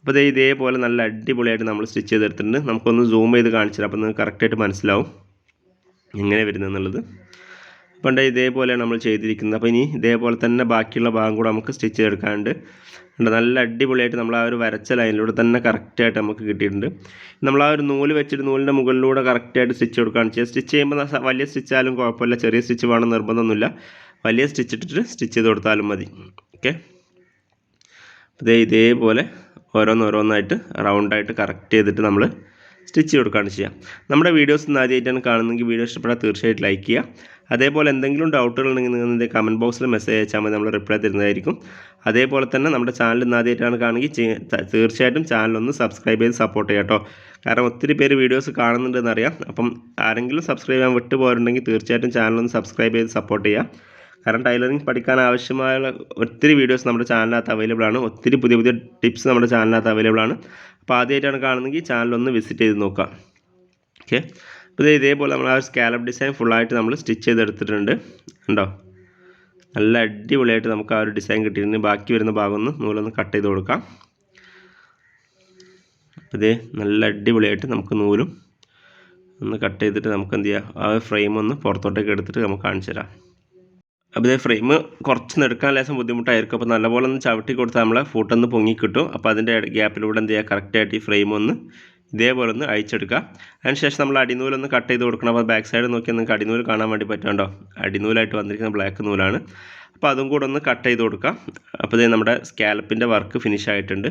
അപ്പോൾ ദേ ഇതേപോലെ നല്ല അടിപൊളിയായിട്ട് നമ്മൾ സ്റ്റിച്ച് ചെയ്തെടുത്തിട്ടുണ്ട്. നമുക്കൊന്ന് സൂം ചെയ്ത് കാണിച്ചു തരാം അപ്പോൾ നിങ്ങൾക്ക് കറക്റ്റായിട്ട് മനസ്സിലാവും. എങ്ങനെ വരുന്നതെന്നുള്ളത് അപ്പോൾ ഉണ്ട് ഇതേപോലെയാണ് നമ്മൾ ചെയ്തിരിക്കുന്നത്. അപ്പോൾ ഇനി ഇതേപോലെ തന്നെ ബാക്കിയുള്ള ഭാഗം കൂടെ നമുക്ക് സ്റ്റിച്ച് ചെയ്തെടുക്കാനുണ്ട്. നല്ല അടിപൊളിയായിട്ട് നമ്മൾ ആ ഒരു വരച്ച ലൈനിലൂടെ തന്നെ കറക്റ്റായിട്ട് നമുക്ക് കിട്ടിയിട്ടുണ്ട്. നമ്മൾ ആ ഒരു നൂൽ വെച്ചിട്ട് നൂലിന്റെ മുകളിലൂടെ കറക്റ്റായിട്ട് സ്റ്റിച്ച് കൊടുക്കുകയാണ് ചെയ്യുക. സ്റ്റിച്ച് ചെയ്യുമ്പോൾ വലിയ സ്റ്റിച്ചാലും കുഴപ്പമില്ല. ചെറിയ സ്റ്റിച്ച് വേണം നിർബന്ധമൊന്നുമില്ല. വലിയ സ്റ്റിച്ച് ഇട്ടിട്ട് സ്റ്റിച്ച് ചെയ്ത് കൊടുത്താലും മതി. ഓക്കെ ഇതേ ഇതേപോലെ ഓരോന്നോരോന്നായിട്ട് റൗണ്ടായിട്ട് കറക്റ്റ് ചെയ്തിട്ട് നമ്മൾ സ്റ്റിച്ച് കൊടുക്കുകയാണ് ചെയ്യുക. നമ്മുടെ വീഡിയോസ് ഇന്ന് ആദ്യമായിട്ടാണ് കാണുന്നെങ്കിൽ വീഡിയോ ഇഷ്ടപ്പെട്ടാൽ തീർച്ചയായിട്ടും ലൈക്ക് ചെയ്യുക. അതേപോലെ എന്തെങ്കിലും ഡൗട്ടുകൾ ഉണ്ടെങ്കിൽ ഇതിന്റെ കമന്റ് ബോക്സിൽ മെസ്സേജ് അയച്ചാൽ മതി. നമ്മൾ റിപ്ലൈ തരുന്നതായിരിക്കും. അതേപോലെ തന്നെ നമ്മുടെ ചാനൽ ഇന്ന് ആദ്യമായിട്ടാണ് കാണുമെങ്കിൽ തീർച്ചയായിട്ടും ചാനലൊന്ന് സബ്സ്ക്രൈബ് ചെയ്ത് സപ്പോർട്ട് ചെയ്യാം കേട്ടോ. കാരണം ഒത്തിരി പേര് വീഡിയോസ് കാണുന്നുണ്ടെന്ന് അറിയാം. അപ്പം ആരെങ്കിലും സബ്സ്ക്രൈബ് ചെയ്യാൻ വിട്ടു പോയിട്ടുണ്ടെങ്കിൽ തീർച്ചയായിട്ടും ചാനലൊന്ന് സബ്സ്ക്രൈബ് ചെയ്ത് സപ്പോർട്ട് ചെയ്യുക. കാരണം ടൈലറിങ് പഠിക്കാൻ ആവശ്യമായ ഒത്തിരി വീഡിയോസ് നമ്മുടെ ചാനലിനകത്ത് അവൈലബിൾ ആണ്. ഒത്തിരി പുതിയ പുതിയ ടിപ്സ് നമ്മുടെ ചാനലിനകത്ത് അവൈലബിൾ ആണ്. അപ്പോൾ ആദ്യമായിട്ടാണ് കാണുന്നതെങ്കിൽ ചാനലൊന്ന് വിസിറ്റ് ചെയ്ത് നോക്കാം. ഓക്കെ അപ്പോൾ ഇതേപോലെ നമ്മൾ ആ സ്കാലപ്പ് ഡിസൈൻ ഫുള്ളായിട്ട് നമ്മൾ സ്റ്റിച്ച് ചെയ്തെടുത്തിട്ടുണ്ട്. ഉണ്ടോ നല്ല അടിപൊളിയായിട്ട് നമുക്ക് ആ ഒരു ഡിസൈൻ കിട്ടിയിട്ടുണ്ട്. ബാക്കി വരുന്ന ഭാഗം ഒന്ന് നൂലൊന്ന് കട്ട് ചെയ്ത് കൊടുക്കാം. അപ്പോൾ ഇതേ നല്ല അടിപൊളിയായിട്ട് നമുക്ക് നൂലും ഒന്ന് കട്ട് ചെയ്തിട്ട് നമുക്ക് എന്ത് ചെയ്യാം? ആ ഫ്രെയിം ഒന്ന് പുറത്തോട്ടേക്ക് എടുത്തിട്ട് നമുക്ക് കാണിച്ചു തരാം അപ്പോൾ ഇത് ഫ്രെയിം കുറച്ച് നെടുക്കാൻ ലേശം ബുദ്ധിമുട്ടായിരിക്കും. അപ്പോൾ നല്ലപോലെ ഒന്ന് ചവിട്ടി കൊടുത്താൽ നമ്മളെ ഫൂട്ടൊന്ന് പൊങ്ങി കിട്ടും. അപ്പോൾ അതിന്റെ ഗ്യാപ്പിലൂടെ എന്ത് ചെയ്യുക കറക്റ്റായിട്ട് ഈ ഫ്രെയിം ഒന്ന് ഇതേപോലെ ഒന്ന് അഴിച്ചെടുക്കുക അതിനുശേഷം നമ്മൾ അടിനൂലൊന്ന് കട്ട് ചെയ്ത് കൊടുക്കണം. അപ്പോൾ ബാക്ക് സൈഡ് നോക്കിയാൽ നിങ്ങൾക്ക് അടിനൂൽ കാണാൻ വേണ്ടി പറ്റുന്നുണ്ടോ അടിനൂലായിട്ട് വന്നിരിക്കുന്ന ബ്ലാക്ക് നൂലാണ്. അപ്പോൾ അതും കൂടെ ഒന്ന് കട്ട് ചെയ്ത് കൊടുക്കാം. അപ്പോൾ ഇതേ നമ്മുടെ സ്കാലപ്പിന്റെ വർക്ക് ഫിനിഷ് ആയിട്ടുണ്ട്.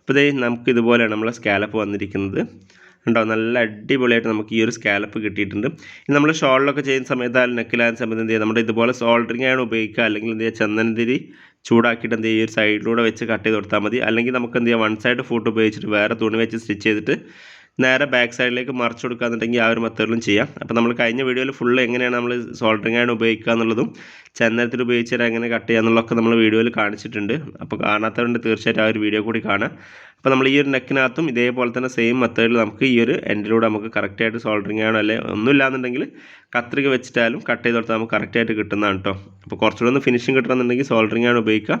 അപ്പോൾ ഇതേ നമുക്ക് ഇതുപോലെയാണ് നമ്മളെ സ്കാലപ്പ് വന്നിരിക്കുന്നത്. ഉണ്ടോ നല്ല അടിപൊളിയായിട്ട് നമുക്ക് ഈ ഒരു സ്കാലപ്പ് കിട്ടിയിട്ടുണ്ട്. ഇനി നമ്മൾ ഷോളിലൊക്കെ ചെയ്യുന്ന സമയത്ത് ആ നെക്കിലാകുന്ന സമയത്ത് എന്ത് ചെയ്യുക? നമ്മുടെ ഇതുപോലെ സോൾഡറിങ് ആണ് ഉപയോഗിക്കുക. അല്ലെങ്കിൽ എന്ത് ചെയ്യുക? ചന്ദനത്തിരി ചൂടാക്കിയിട്ട് എന്ത് ചെയ്യുക? ഈ ഒരു സൈഡിലൂടെ വെച്ച് കട്ട് ചെയ്ത് കൊടുത്താൽ മതി. അല്ലെങ്കിൽ നമുക്ക് എന്ത് ചെയ്യാം? വൺ സൈഡ് ഫൂട്ട് ഉപയോഗിച്ചിട്ട് വേറെ തുണി വെച്ച് സ്റ്റിച്ച് ചെയ്തിട്ട് നേരെ ബാക്ക് സൈഡിലേക്ക് മറിച്ച് കൊടുക്കുകയെന്നുണ്ടെങ്കിൽ ആ ഒരു മെത്തേഡിലും ചെയ്യാം. അപ്പോൾ നമ്മൾ കഴിഞ്ഞ വീഡിയോയിൽ ഫുള്ള് എങ്ങനെയാണ് നമ്മൾ സോൾഡറിങ് ആണ് ഉപയോഗിക്കുക എന്നുള്ളതും ചന്ദനത്തിൽ ഉപയോഗിച്ചിട്ട് എങ്ങനെ കട്ട് ചെയ്യുക എന്നുള്ളതൊക്കെ നമ്മൾ വീഡിയോയിൽ കാണിച്ചിട്ടുണ്ട്. അപ്പോൾ കാണാത്തവരുണ്ട് തീർച്ചയായിട്ടും ആ ഒരു വീഡിയോ കൂടി കാണാം അപ്പോൾ നമ്മൾ ഈ ഒരു നെക്കിനകത്തും ഇതേപോലെ തന്നെ സെയിം മെത്തേഡിൽ നമുക്ക് ഈ ഒരു എൻഡിലൂടെ നമുക്ക് കറക്റ്റായിട്ട് സോൾഡറിങ് ആണോ അല്ലെ ഒന്നുമില്ലാന്നുണ്ടെങ്കിൽ കത്രിക വെച്ചിട്ടാലും കട്ട് ചെയ്ത് കൊടുത്താൽ നമുക്ക് കറക്റ്റായിട്ട് കിട്ടുന്നതാണ് കേട്ടോ. അപ്പോൾ കുറച്ചുകൂടെ ഒന്ന് ഫിനിഷിങ് കിട്ടണമെന്നുണ്ടെങ്കിൽ സോൾഡറിങ് ആണ് ഉപയോഗിക്കുക.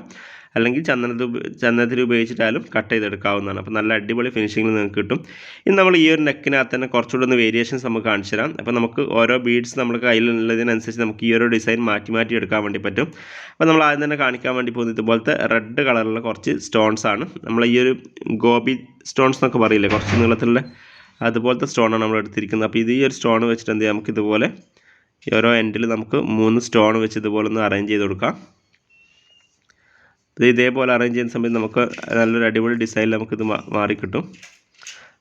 അല്ലെങ്കിൽ ചന്ദനത്തിൽ ചന്ദനത്തിൽ ഉപയോഗിച്ചിട്ടാലും കട്ട് ചെയ്തെടുക്കാവുന്നതാണ് അപ്പോൾ നല്ല അടിപൊളി ഫിനിഷിങ്ങിൽ നിങ്ങൾക്ക് കിട്ടും. ഇനി നമ്മൾ ഈ ഒരു നെക്കിനകത്ത് തന്നെ കുറച്ചുകൂടെ ഒന്ന് വേരിയേഷൻസ് നമുക്ക് കാണിച്ചു തരാം. അപ്പോൾ നമുക്ക് ഓരോ ബീഡ്സ് നമ്മുടെ കയ്യിലുള്ളതിനനുസരിച്ച് നമുക്ക് ഈ ഒരു ഡിസൈൻ മാറ്റി മാറ്റി എടുക്കാൻ വേണ്ടി പറ്റും. അപ്പോൾ നമ്മൾ ആദ്യം തന്നെ കാണിക്കാൻ വേണ്ടി പോകുന്നത് ഇതുപോലത്തെ റെഡ് കളറിലുള്ള കുറച്ച് സ്റ്റോൺസ് ആണ്. നമ്മൾ ഈ ഒരു ഗോപി സ്റ്റോൺസ് എന്നൊക്കെ പറയില്ലേ കുറച്ച് നീളത്തിലുള്ള അതുപോലത്തെ സ്റ്റോണാണ് നമ്മൾ എടുത്തിരിക്കുന്നത്. അപ്പോൾ ഇത് ഈ ഒരു സ്റ്റോൺ വെച്ചിട്ട് എന്ത് ചെയ്യാം നമുക്ക് ഇതുപോലെ. ഓരോ എൻഡിൽ നമുക്ക് മൂന്ന് സ്റ്റോൺ വെച്ച് ഇതുപോലെ ഒന്ന് അറേഞ്ച് ചെയ്ത് കൊടുക്കാം. ഇത് ഇതേപോലെ അറേഞ്ച് ചെയ്യുന്ന സമയത്ത് നമുക്ക് നല്ലൊരു അടിപൊളി ഡിസൈനിൽ നമുക്കിത് മാറിക്കിട്ടും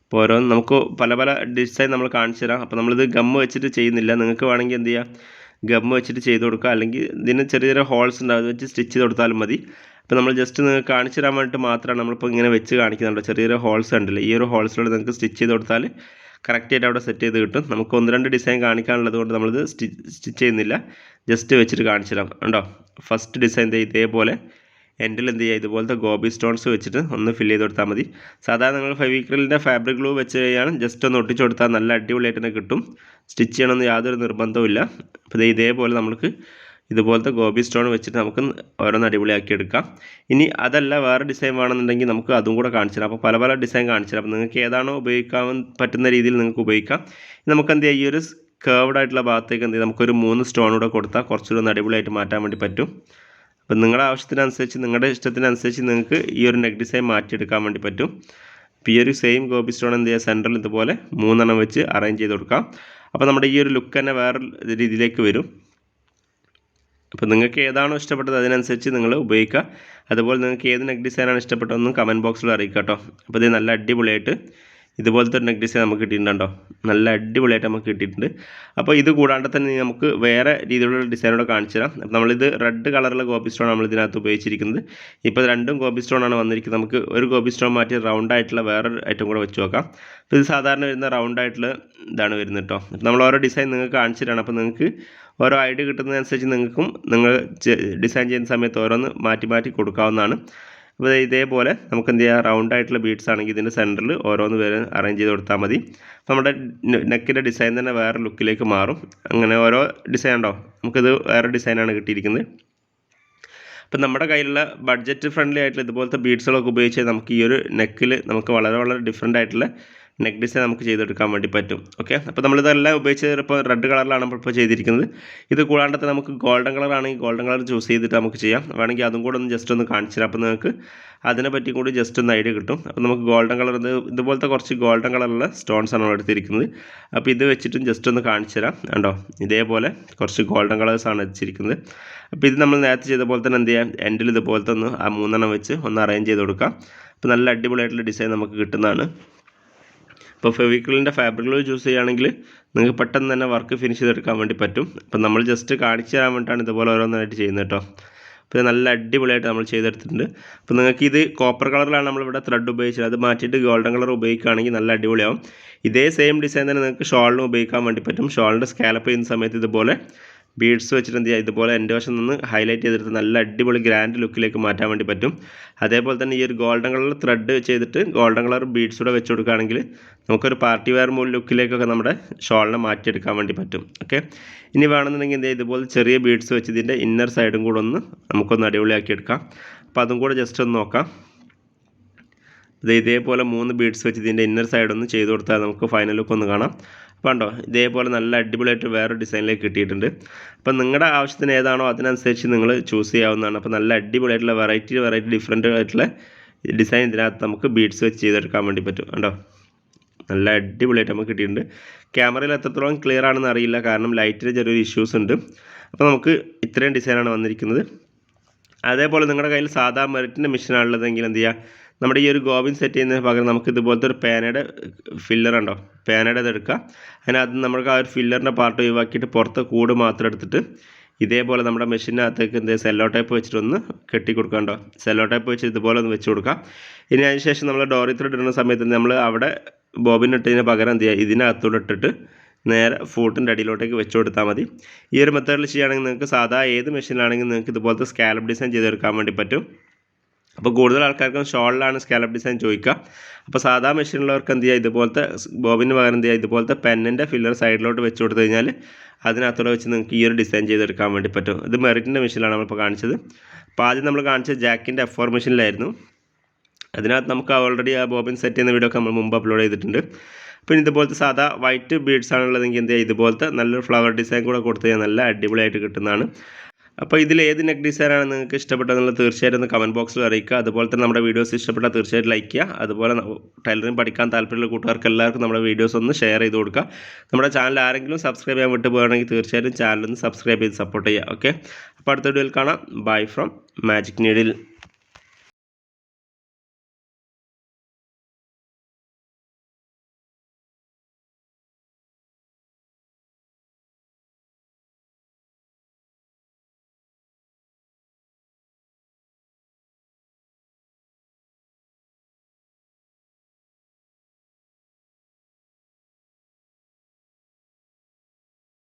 അപ്പോൾ ഓരോന്ന് നമുക്ക് പല പല ഡിസൈൻ നമ്മൾ കാണിച്ചു തരാം. അപ്പോൾ നമ്മളിത് ഗമ്മ് വെച്ചിട്ട് ചെയ്യുന്നില്ല. നിങ്ങൾക്ക് വേണമെങ്കിൽ എന്ത് ചെയ്യാം? ഗമ്മ് വെച്ചിട്ട് ചെയ്ത് കൊടുക്കുക അല്ലെങ്കിൽ ഇതിന് ചെറിയ ചെറിയ ഹോൾസ് ഉണ്ടാകും അത് വെച്ച് സ്റ്റിച്ച് ചെയ്ത് കൊടുത്താലും മതി. അപ്പോൾ നമ്മൾ ജസ്റ്റ് നിങ്ങൾക്ക് കാണിച്ചു തരാൻ വേണ്ടിയിട്ട് മാത്രമാണ് നമ്മളിപ്പോൾ ഇങ്ങനെ വെച്ച് കാണിക്കുന്നുണ്ട്. ചെറിയൊരു ചെറിയ ഹോൾസ് ഉണ്ടല്ലോ. ഈ ഒരു ഹോൾസിലൂടെ നിങ്ങൾക്ക് സ്റ്റിച്ച് ചെയ്ത് കൊടുത്താൽ കറക്റ്റായിട്ട് അവിടെ സെറ്റ് ചെയ്ത് കിട്ടും. നമുക്ക് ഒന്ന് രണ്ട് ഡിസൈൻ കാണിക്കാനുള്ളത് കൊണ്ട് നമ്മളിത് സ്റ്റിച്ച് ചെയ്യുന്നില്ല. ജസ്റ്റ് വെച്ചിട്ട് കാണിച്ചു തരാം ഉണ്ടോ ഫസ്റ്റ് ഡിസൈൻ ഇതേപോലെ എൻഡിൽ എന്ത് ചെയ്യുക? ഇതുപോലത്തെ ഗോബി സ്റ്റോൺസ് വെച്ചിട്ട് ഒന്ന് ഫില്ല് ചെയ്ത് കൊടുത്താൽ മതി. സാധാരണ നിങ്ങൾ ഫെവിക്രിലിന്റെ ഫാബ്രിക് ഗ്ലൂ വെച്ച് കഴിഞ്ഞാൽ ജസ്റ്റ് ഒന്ന് ഒട്ടിച്ച് കൊടുത്താൽ നല്ല അടിപൊളിയായിട്ട് തന്നെ കിട്ടും. സ്റ്റിച്ച് ചെയ്യണമെന്ന് യാതൊരു നിർബന്ധവും ഇല്ല അപ്പോൾ ഇതേപോലെ നമുക്ക് ഇതുപോലത്തെ ഗോബി സ്റ്റോൺ വെച്ചിട്ട് നമുക്ക് ഓരോന്ന് അടിപൊളിയാക്കി എടുക്കാം ഇനി അതല്ല വേറെ ഡിസൈൻ വേണമെന്നുണ്ടെങ്കിൽ നമുക്ക് അതും കൂടെ കാണിച്ചു തരാം അപ്പോൾ പല പല ഡിസൈൻ കാണിച്ചു തരാം അപ്പോൾ നിങ്ങൾക്ക് ഏതാണോ ഉപയോഗിക്കാൻ പറ്റുന്ന രീതിയിൽ നിങ്ങൾക്ക് ഉപയോഗിക്കാം. നമുക്ക് എന്ത് ചെയ്യാം? ഈ ഒരു കേർവ്ഡ് ആയിട്ടുള്ള ഭാഗത്തേക്ക് എന്ത് ചെയ്യാം? നമുക്കൊരു മൂന്ന് സ്റ്റോൺ കൂടെ കൊടുത്താൽ കുറച്ചുകൂടെ ഒന്ന് അടിപൊളിയായിട്ട് മാറ്റാൻ വേണ്ടി പറ്റും. അപ്പം നിങ്ങളുടെ ആവശ്യത്തിനനുസരിച്ച് നിങ്ങളുടെ ഇഷ്ടത്തിനനുസരിച്ച് നിങ്ങൾക്ക് ഈ ഒരു നെക്ക് ഡിസൈൻ മാറ്റിയെടുക്കാൻ വേണ്ടി പറ്റും. അപ്പോൾ ഈ ഒരു സെയിം ഗോപി സ്റ്റോൺ എന്ത് ചെയ്യുക സെന്ററിൽ ഇതുപോലെ മൂന്നെണ്ണം വെച്ച് അറേഞ്ച് ചെയ്ത് കൊടുക്കാം. അപ്പോൾ നമ്മുടെ ഈ ഒരു ലുക്ക് തന്നെ വേറെ രീതിയിലേക്ക് വരും. അപ്പോൾ നിങ്ങൾക്ക് ഏതാണോ ഇഷ്ടപ്പെട്ടത് അതിനനുസരിച്ച് നിങ്ങൾ ഉപയോഗിക്കുക. അതുപോലെ നിങ്ങൾക്ക് ഏത് നെക്ക് ഡിസൈനാണ് ഇഷ്ടപ്പെട്ടതെന്നും കമന്റ് ബോക്സിൽ അറിയിക്കുക കേട്ടോ. അപ്പോൾ ഇത് നല്ല അടിപൊളിയായിട്ട് ഇതുപോലത്തെ ഒരു നെക്ക് ഡിസൈൻ നമുക്ക് കിട്ടിയിട്ടുണ്ടോ നല്ല അടിപൊളിയായിട്ട് നമുക്ക് കിട്ടിയിട്ടുണ്ട്. അപ്പോൾ ഇത് കൂടാണ്ട് തന്നെ നമുക്ക് വേറെ രീതിയിലുള്ള ഡിസൈനോടെ കാണിച്ചു തരാം. അപ്പോൾ നമ്മളിത് റെഡ് കളറുള്ള കോപ്പി സ്റ്റോൺ നമ്മൾ ഇതിനകത്ത് ഉപയോഗിച്ചിരിക്കുന്നത്. ഇപ്പോൾ രണ്ടും കോപ്പി സ്റ്റോൺ ആണ് വന്നിരിക്കുന്നത്. നമുക്ക് ഒരു കോപ്പി സ്റ്റോൺ മാറ്റി റൗണ്ട് ആയിട്ടുള്ള വേറൊരു ഐറ്റം കൂടെ വെച്ച് നോക്കാം. അപ്പോൾ ഇത് സാധാരണ വരുന്ന റൗണ്ട് ആയിട്ടുള്ള ഇതാണ് വരുന്നത് കേട്ടോ. നമ്മൾ ഓരോ ഡിസൈൻ നിങ്ങൾക്ക് കാണിച്ചു തരാണ്. അപ്പോൾ നിങ്ങൾക്ക് ഓരോ ഐഡിയ കിട്ടുന്നതനുസരിച്ച് നിങ്ങൾക്കും നിങ്ങൾ ഡിസൈൻ ചെയ്യുന്ന സമയത്ത് ഓരോന്ന് മാറ്റി മാറ്റി കൊടുക്കാവുന്നതാണ്. അപ്പോൾ ഇതേപോലെ നമുക്ക് എന്ത് ചെയ്യാം? റൗണ്ട് ആയിട്ടുള്ള ബീഡ്സ് ആണെങ്കിൽ ഇതിന്റെ സെന്ററിൽ ഓരോന്ന് പേര് അറേഞ്ച് ചെയ്ത് കൊടുത്താൽ മതി. നമ്മുടെ നെക്കിന്റെ ഡിസൈൻ തന്നെ വേറെ ലുക്കിലേക്ക് മാറും. അങ്ങനെ ഓരോ ഡിസൈൻ ഉണ്ടോ? നമുക്കിത് വേറെ ഡിസൈനാണ് കിട്ടിയിരിക്കുന്നത്. അപ്പം നമ്മുടെ കയ്യിലുള്ള ബഡ്ജറ്റ് ഫ്രണ്ട്ലി ആയിട്ടുള്ള ഇതുപോലത്തെ ബീഡ്സുകളൊക്കെ ഉപയോഗിച്ച് നമുക്ക് ഈ ഒരു നെക്കിൽ നമുക്ക് വളരെ വളരെ ഡിഫറെന്റ് ആയിട്ടുള്ള നെക്ക് ഡിസൈൻ നമുക്ക് ചെയ്തെടുക്കാൻ വേണ്ടി പറ്റും. ഓക്കെ അപ്പോൾ നമ്മളിതെല്ലാം ഉപയോഗിച്ച് ഇപ്പോൾ റെഡ് കളറിലാണ് നമ്മളിപ്പോൾ ചെയ്തിരിക്കുന്നത്. ഇത് കൂടാണ്ട് തന്നെ നമുക്ക് ഗോൾഡൻ കളർ ആണെങ്കിൽ ഗോൾഡൻ കളർ ചൂസ് ചെയ്തിട്ട് നമുക്ക് ചെയ്യാം. വേണമെങ്കിൽ അതും കൂടെ ഒന്ന് ജസ്റ്റ് ഒന്ന് കാണിച്ചു തരാം. അപ്പോൾ നിങ്ങൾക്ക് അതിനെ പറ്റി കൂടി ജസ്റ്റ് ഒന്ന് ഐഡിയ കിട്ടും. അപ്പോൾ നമുക്ക് ഗോൾഡൻ കളർ ഇത് ഇതുപോലത്തെ കുറച്ച് ഗോൾഡൻ കളറുള്ള സ്റ്റോൺസ് ആണ് നമ്മൾ എടുത്തിരിക്കുന്നത്. അപ്പോൾ ഇത് വെച്ചിട്ടും ജസ്റ്റ് ഒന്ന് കാണിച്ചു തരാം. കണ്ടോ? ഇതേപോലെ കുറച്ച് ഗോൾഡൻ കളേഴ്സാണ് വെച്ചിരിക്കുന്നത്. അപ്പോൾ ഇത് നമ്മൾ നേരത്തെ ചെയ്ത പോലെ തന്നെ എന്ത് ചെയ്യാം? എൻഡിൽ ഇതുപോലത്തെ ഒന്ന് ആ മൂന്നെണ്ണം വെച്ച് ഒന്ന് അറേഞ്ച് ചെയ്ത് കൊടുക്കാം. അപ്പോൾ നല്ല അടിപൊളിയായിട്ടുള്ള ഡിസൈൻ നമുക്ക് കിട്ടുന്നതാണ്. ഇപ്പോൾ ഫെവിക്രിലിന്റെ ഫാബ്രിക്കുകൾ ചൂസ് ചെയ്യുകയാണെങ്കിൽ നിങ്ങൾക്ക് പെട്ടെന്ന് തന്നെ വർക്ക് ഫിനിഷ് ചെയ്തെടുക്കാൻ വേണ്ടി പറ്റും. അപ്പോൾ നമ്മൾ ജസ്റ്റ് കാണിച്ചു തരാൻ വേണ്ടിയിട്ടാണ് ഇതുപോലെ ഓരോന്നായിട്ട് ചെയ്യുന്നത് കേട്ടോ. അപ്പോൾ നല്ല അടിപൊളിയായിട്ട് നമ്മൾ ചെയ്തെടുത്തിട്ടുണ്ട്. അപ്പോൾ നിങ്ങൾക്ക് ഇത് കോപ്പർ കളറിലാണ് നമ്മളിവിടെ ത്രെഡ് ഉപയോഗിച്ചത്. അത് മാറ്റിയിട്ട് ഗോൾഡൻ കളർ ഉപയോഗിക്കുകയാണെങ്കിൽ നല്ല അടിപൊളിയാവും. ഇതേ സെയിം ഡിസൈൻ തന്നെ നിങ്ങൾക്ക് ഷോളിനും ഉപയോഗിക്കാൻ വേണ്ടി പറ്റും. ഷോളിന്റെ സ്കാലപ്പ് ചെയ്യുന്ന സമയത്ത് ഇതുപോലെ ബീഡ്സ് വെച്ചിട്ട് എന്ത് ഇതുപോലെ എന്റെ വശം നിന്ന് ഹൈലൈറ്റ് ചെയ്തെടുത്ത് നല്ല അടിപൊളി ഗ്രാൻഡ് ലുക്കിലേക്ക് മാറ്റാൻ വേണ്ടി പറ്റും. അതേപോലെ തന്നെ ഈ ഒരു ഗോൾഡൻ കളർ ത്രെഡ് ചെയ്തിട്ട് ഗോൾഡൻ കളർ ബീഡ്സ് കൂടെ വെച്ച് കൊടുക്കുകയാണെങ്കിൽ നമുക്കൊരു പാർട്ടി വെയർ മോൾ ലുക്കിലേക്കൊക്കെ നമ്മുടെ ഷോളിനെ മാറ്റിയെടുക്കാൻ വേണ്ടി പറ്റും. ഓക്കെ ഇനി വേണമെന്നുണ്ടെങ്കിൽ എന്ത് ഇതുപോലെ ചെറിയ ബീഡ്സ് വെച്ച് ഇതിന്റെ ഇന്നർ സൈഡും കൂടെ ഒന്ന് നമുക്കൊന്ന് അടിപൊളിയാക്കി എടുക്കാം. അപ്പോൾ അതും കൂടെ ജസ്റ്റ് ഒന്ന് നോക്കാം. ഇത് ഇതേപോലെ മൂന്ന് ബീഡ്സ് വെച്ച് ഇതിന്റെ ഇന്നർ സൈഡ് ഒന്ന് ചെയ്ത് കൊടുത്താൽ നമുക്ക് ഫൈനൽ ലുക്ക് ഒന്ന് കാണാം. അപ്പോൾ ഉണ്ടോ ഇതേപോലെ നല്ല അടിപൊളിയായിട്ട് വേറെ ഡിസൈനിലേക്ക് കിട്ടിയിട്ടുണ്ട്. അപ്പോൾ നിങ്ങളുടെ ആവശ്യത്തിന് ഏതാണോ അതിനനുസരിച്ച് നിങ്ങൾ ചൂസ് ചെയ്യാവുന്നതാണ്. അപ്പോൾ നല്ല അടിപൊളിയായിട്ടുള്ള വെറൈറ്റി വെറൈറ്റി ഡിഫറെന്റ് ആയിട്ടുള്ള ഡിസൈൻ ഇതിനകത്ത് നമുക്ക് ബീഡ്സ് വെച്ച് ചെയ്തെടുക്കാൻ വേണ്ടി പറ്റും. കണ്ടോ? നല്ല അടിപൊളിയായിട്ട് നമുക്ക് കിട്ടിയിട്ടുണ്ട്. ക്യാമറയിൽ എത്രത്തോളം ക്ലിയർ ആണെന്ന് അറിയില്ല. കാരണം ലൈറ്റിൽ ചെറിയൊരു ഇഷ്യൂസ് ഉണ്ട്. അപ്പോൾ നമുക്ക് ഇത്രയും ഡിസൈനാണ് വന്നിരിക്കുന്നത്. അതേപോലെ നിങ്ങളുടെ കയ്യിൽ സാധാ മെറിറ്റിന്റെ മെഷീനാണുള്ളതെങ്കിൽ എന്ത് ചെയ്യുക നമ്മുടെ ഈ ഒരു ഗോബിൻ സെറ്റ് ചെയ്യുന്നതിന് പകരം നമുക്ക് ഇതുപോലത്തെ ഒരു പേനയുടെ ഫില്ലർ ഉണ്ടോ? പേനയുടെ ഇത് എടുക്കുക അതിനകത്ത് നമുക്ക് ആ ഒരു ഫില്ലറിന്റെ പാർട്ട് ഒഴിവാക്കിയിട്ട് പുറത്ത് കൂട് മാത്രം എടുത്തിട്ട് ഇതേപോലെ നമ്മുടെ മെഷീനകത്തേക്ക് എന്ത് സെല്ലോ ടൈപ്പ് വെച്ചിട്ട് ഒന്ന് കെട്ടി. കൊടുക്കണ്ടോ സെല്ലോ ടൈപ്പ് വെച്ച് ഇതുപോലെ ഒന്ന് വെച്ച് കൊടുക്കാം. ഇനി അതിന് ശേഷം നമ്മൾ ഡോറി ത്രെഡ് ഇടുന്ന സമയത്ത് നമ്മൾ അവിടെ ബോബിൻ ഇട്ടതിന് പകരം എന്ത് ചെയ്യുക ഇതിനകത്തൂടെ ഇട്ടിട്ട് നേരെ ഫൂട്ടിന്റെ അടിയിലോട്ടേക്ക് വെച്ച് കൊടുത്താൽ മതി. ഈ ഒരു മെത്തേഡിൽ ചെയ്യുകയാണെങ്കിൽ നിങ്ങൾക്ക് സാധാ ഏത് മെഷീനിലാണെങ്കിലും നിങ്ങൾക്ക് ഇതുപോലത്തെ സ്കാലപ്പ് ഡിസൈൻ ചെയ്തെടുക്കാൻ വേണ്ടി പറ്റും. അപ്പോൾ കൂടുതൽ ആൾക്കാർക്കും ഷോളിലാണ് സ്കാലപ്പ് ഡിസൈൻ ചോദിക്കുക. അപ്പോൾ സാധാ മെഷീനുള്ളവർക്ക് എന്ത് ചെയ്യുക? ഇതുപോലത്തെ ബോബിന് പകരം എന്ത് ചെയ്യുക? ഇതുപോലത്തെ പെന്നിന്റെ ഫില്ലർ സൈഡിലോട്ട് വെച്ച് കൊടുത്തു കഴിഞ്ഞാൽ അതിനകത്തോടെ വെച്ച് നിങ്ങൾക്ക് ഈ ഒരു ഡിസൈൻ ചെയ്തെടുക്കാൻ വേണ്ടി പറ്റും. ഇത് മെറിറ്റിന്റെ മെഷീനിലാണ് നമ്മളിപ്പോൾ കാണിച്ചത്. അപ്പോൾ ആദ്യം നമ്മൾ കാണിച്ചത് ജാക്കിന്റെ എഫ് ഫോർ മെഷീനിലായിരുന്നു അതിനകത്ത് നമുക്ക് ഓൾറെഡി ആ ബോബിൻ സെറ്റ് ചെയ്യുന്ന വീഡിയോ ഒക്കെ നമ്മൾ മുമ്പ് അപ്ലോഡ് ചെയ്തിട്ടുണ്ട്. പിന്നെ ഇതുപോലത്തെ സാധാ വൈറ്റ് ബീഡ്സ് ആണുള്ളതെങ്കിൽ എന്ത് ചെയ്യുക? ഇതുപോലത്തെ നല്ലൊരു ഫ്ലവർ ഡിസൈൻ കൂടെ കൊടുത്തു കഴിഞ്ഞാൽ നല്ല അടിപൊളിയായിട്ട് കിട്ടുന്നതാണ്. അപ്പോൾ ഇതിൽ ഏത് നെക്ക് ഡിസൈനാണ് നിങ്ങൾക്ക് ഇഷ്ടപ്പെട്ടതെന്നുള്ളത് തീർച്ചയായിട്ടും ഒന്ന് കമന്റ് ബോക്സിൽ അറിയിക്കുക. അതുപോലെ തന്നെ നമ്മുടെ വീഡിയോസ് ഇഷ്ടപ്പെട്ടാൽ തീർച്ചയായിട്ടും ലൈക്ക് ചെയ്യുക. അതുപോലെ ടൈലറിംഗ് പഠിക്കാൻ താല്പര്യമുള്ള കൂട്ടുകാർക്ക് എല്ലാവർക്കും നമ്മുടെ വീഡിയോസ് ഒന്ന് ഷെയർ ചെയ്ത് കൊടുക്കുക. നമ്മുടെ ചാനൽ ആരെങ്കിലും സബ്സ്ക്രൈബ് ചെയ്യാൻ വിട്ടു പോകുകയാണെങ്കിൽ തീർച്ചയായിട്ടും ചാനൽ ഒന്ന് സബ്സ്ക്രൈബ് ചെയ്ത് സപ്പോർട്ട് ചെയ്യുക. ഓക്കെ അപ്പോൾ അടുത്ത വീഡിയോയിൽ കാണാം. Bye from magic needle